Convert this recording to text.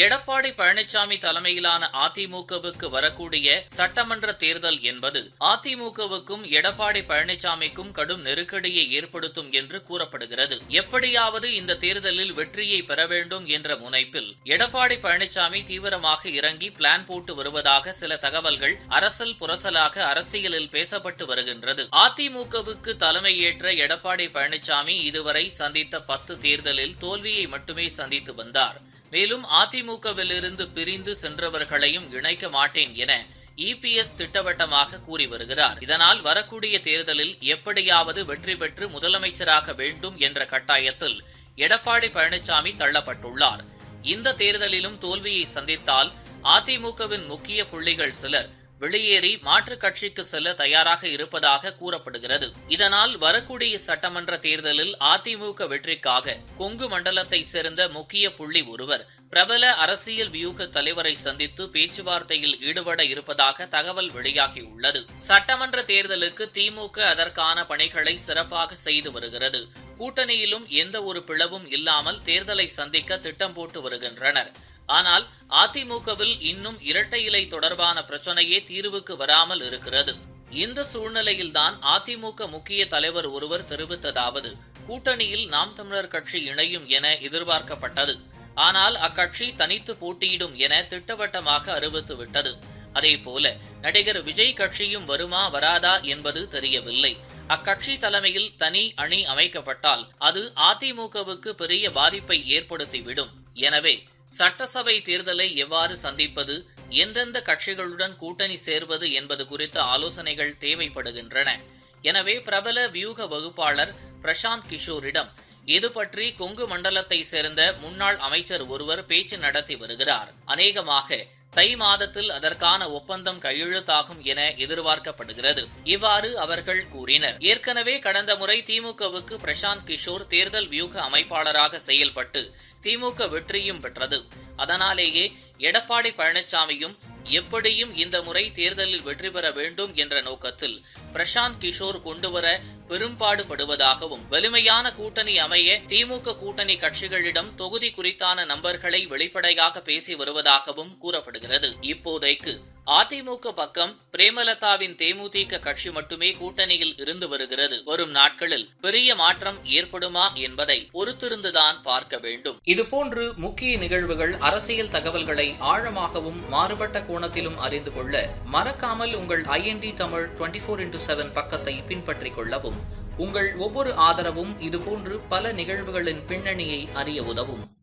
எடப்பாடி பழனிசாமி தலைமையிலான அதிமுகவுக்கு வரக்கூடிய சட்டமன்ற தேர்தல் என்பது அதிமுகவுக்கும் எடப்பாடி பழனிசாமிக்கும் கடும் நெருக்கடியை ஏற்படுத்தும் என்று கூறப்படுகிறது. எப்படியாவது இந்த தேர்தலில் வெற்றியை பெற வேண்டும் என்ற முனைப்பில் எடப்பாடி பழனிசாமி தீவிரமாக இறங்கி பிளான் போட்டு வருவதாக சில தகவல்கள் அரசல் புரசலாக அரசியலில் பேசப்பட்டு வருகின்றது. அதிமுகவுக்கு தலைமையேற்ற எடப்பாடி பழனிசாமி இதுவரை சந்தித்த பத்து தேர்தலில் தோல்வியை மட்டுமே சந்தித்து வந்தார். மேலும் அதிமுகவிலிருந்து பிரிந்து சென்றவர்களையும் இணைக்க மாட்டேன் என இபிஎஸ் திட்டவட்டமாக கூறி வருகிறார். இதனால் வரக்கூடிய தேர்தலில் எப்படியாவது வெற்றி பெற்று முதலமைச்சராக வேண்டும் என்ற கட்டாயத்தில் எடப்பாடி பழனிசாமி தள்ளப்பட்டுள்ளார். இந்த தேர்தலிலும் தோல்வியை சந்தித்தால் அதிமுகவின் முக்கிய புள்ளிகள் சிலர் வெளியேறி மாற்றுக் கட்சிக்கு செல்ல தயாராக இருப்பதாக கூறப்படுகிறது. இதனால் வரக்கூடிய சட்டமன்ற தேர்தலில் அதிமுக வெற்றிக்காக கொங்கு மண்டலத்தை சேர்ந்த முக்கிய புள்ளி ஒருவர் பிரபல அரசியல் வியூக தலைவரை சந்தித்து பேச்சுவார்த்தையில் ஈடுபட இருப்பதாக தகவல் வெளியாகியுள்ளது. சட்டமன்ற தேர்தலுக்கு திமுக அதற்கான பணிகளை சிறப்பாக செய்து வருகிறது. கூட்டணியிலும் எந்த ஒரு பிளவும் இல்லாமல் தேர்தலை சந்திக்க திட்டம் போட்டு வருகின்றனர். ஆனால் அதிமுகவில் இன்னும் இரட்டை இலை தொடர்பான பிரச்சனையே தீர்வுக்கு வராமல் இருக்கிறது. இந்த சூழ்நிலையில்தான் அதிமுக முக்கிய தலைவர் ஒருவர் தெரிவித்ததாவது கூட்டணியில் நாம் தமிழர் கட்சி இணையும் என எதிர்பார்க்கப்பட்டது. ஆனால் அக்கட்சி தனித்து போட்டியிடும் என திட்டவட்டமாக அறிவித்துவிட்டது அதேபோல நடிகர் விஜய் கட்சியும் வருமா வராதா என்பது தெரியவில்லை. அக்கட்சி தலைமையில் தனி அணி அமைக்கப்பட்டால் அது அதிமுகவுக்கு பெரிய பாதிப்பை ஏற்படுத்திவிடும். எனவே சட்டசபை தேர்தலை எவ்வாறு சந்திப்பது எந்தெந்த கட்சிகளுடன் கூட்டணி சேர்வது என்பது குறித்த ஆலோசனைகள் தேவைப்படுகின்றன. எனவே பிரபல வியூக வகுப்பாளர் பிரசாந்த் கிஷோரிடம் இது பற்றி கொங்கு மண்டலத்தை சேர்ந்த முன்னாள் அமைச்சர் ஒருவர் பேச்சு நடத்தி வருகிறார். அநேகமாக தை மாதத்தில் அதற்கான ஒப்பந்தம் கையெழுத்தாகும் என எதிர்பார்க்கப்படுகிறது. இவ்வாறு அவர்கள் கூறினர். ஏற்கனவே கடந்த முறை திமுகவுக்கு பிரசாந்த் கிஷோர் தேர்தல் வியூக அமைப்பாளராக செயல்பட்டு திமுக வெற்றியும் பெற்றது. அதனாலேயே எடப்பாடி பழனிசாமியும் எப்படியும் இந்த முறை தேர்தலில் வெற்றி பெற வேண்டும் என்ற நோக்கத்தில் பிரசாந்த் கிஷோர் கொண்டுவர பெரும்பாடுபடுவதாகவும் வலிமையான கூட்டணி அமைய திமுக கூட்டணி கட்சிகளிடம் தொகுதி குறித்தான நம்பர்களை வெளிப்படையாக பேசி வருவதாகவும் கூறப்படுகிறது. இப்போதைக்கு அதிமுக பக்கம் பிரேமலதாவின் தேமுதிக கட்சி மட்டுமே கூட்டணியில் இருந்து வருகிறது. வரும் நாட்களில் பெரிய மாற்றம் ஏற்படுமா என்பதை பொறுத்திருந்துதான் பார்க்க வேண்டும். இதுபோன்று முக்கிய நிகழ்வுகள் அரசியல் தகவல்களை ஆழமாகவும் மாறுபட்ட கோணத்திலும் அறிந்து கொள்ள மறக்காமல் உங்கள் IND Tamil twenty four into seven பக்கத்தை பின்பற்றிக் கொள்ளவும். உங்கள் ஒவ்வொரு ஆதரவும் இதுபோன்று பல நிகழ்வுகளின் பின்னணியை அறிய உதவும்.